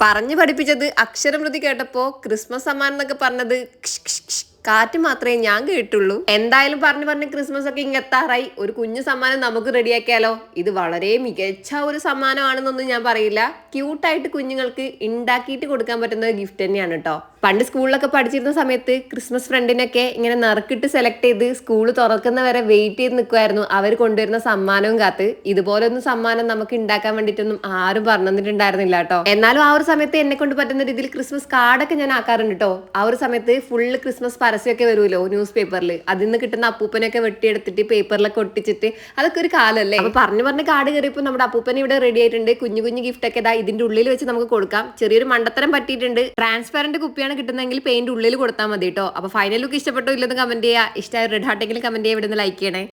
പറഞ്ഞു പഠിപ്പിച്ചത് അക്ഷരമൃതി കേട്ടപ്പോൾ ക്രിസ്മസ് സമ്മാനം എന്നൊക്കെ പറഞ്ഞത് കാറ്റ് മാത്രമേ ഞാൻ കേട്ടുള്ളൂ. എന്തായാലും പറഞ്ഞു പറഞ്ഞ് ക്രിസ്മസ് ഒക്കെ ഇങ്ങെത്താറായി ഒരു കുഞ്ഞു സമ്മാനം നമുക്ക് റെഡിയാക്കിയാലോ? ഇത് വളരെ മികച്ച ഒരു സമ്മാനമാണെന്നൊന്നും ഞാൻ പറയില്ല. ക്യൂട്ടായിട്ട് കുഞ്ഞുങ്ങൾക്ക് ഉണ്ടാക്കിയിട്ട് കൊടുക്കാൻ പറ്റുന്ന ഗിഫ്റ്റ് തന്നെയാണ് കേട്ടോ പണ്ട് സ്കൂളിലൊക്കെ പഠിച്ചിരുന്ന സമയത്ത് ക്രിസ്മസ് ഫ്രണ്ടിനൊക്കെ ഇങ്ങനെ നറുക്കിട്ട് സെലക്ട് ചെയ്ത് സ്കൂൾ തുറക്കുന്നവരെ വെയിറ്റ് ചെയ്ത് നിൽക്കുമായിരുന്നു അവർ കൊണ്ടുവരുന്ന സമ്മാനവും കാത്ത്. ഇതുപോലെ ഒന്നും സമ്മാനം നമുക്ക് ഉണ്ടാക്കാൻ വേണ്ടിയിട്ടൊന്നും ആരും പറഞ്ഞു തന്നിട്ടുണ്ടായിരുന്നില്ല കേട്ടോ എന്നാലും ആ ഒരു സമയത്ത് എന്നെ കൊണ്ട് പറ്റുന്ന രീതിയിൽ ക്രിസ്മസ് കാർഡൊക്കെ ഞാൻ ആക്കാറുണ്ട് കേട്ടോ ആ ഒരു സമയത്ത് ഫുള്ള് ക്രിസ്മസ് പരസ്യമൊക്കെ വരുമല്ലോ ന്യൂസ് പേപ്പറിൽ അതിൽ നിന്ന് കിട്ടുന്ന അപ്പൂപ്പനൊക്കെ വെട്ടിയെടുത്തിട്ട് പേപ്പറിലൊക്കെ ഒട്ടിച്ചിട്ട് അതൊക്കെ ഒരു കാലല്ലേ? അപ്പൊ പറഞ്ഞു പറഞ്ഞ് കാർഡ് കയറിയപ്പോൾ നമ്മുടെ അപ്പൂപ്പൻ ഇവിടെ റെഡി ആയിട്ടുണ്ട്. കുഞ്ഞു കുഞ്ഞു ഗിഫ്റ്റ് ഒക്കെ ഇതാ ഇതിന്റെ ഉള്ളിൽ വെച്ച് നമുക്ക് കൊടുക്കാം. ചെറിയൊരു മണ്ടത്തരം പറ്റിയിട്ടുണ്ട്. ട്രാൻസ്പെറന്റ് കുപ്പിയാണ് കിട്ടുന്നതെങ്കിൽ പെയിന്റ് ഉള്ളിൽ കൊടുത്താൽ മതി കേട്ടോ. അപ്പൊ ഫൈനൽ ലുക്ക് ഇഷ്ടപ്പെട്ടോ ഇല്ലെന്ന് കമന്റ് ചെയ്യുക. ഇഷ്ടമായ റെഡ് ഹാർട്ടെങ്കിലും കമന്റ് ചെയ്യുക. ഇവിടെ നിന്ന് ലൈക്ക് ചെയ്യണേ.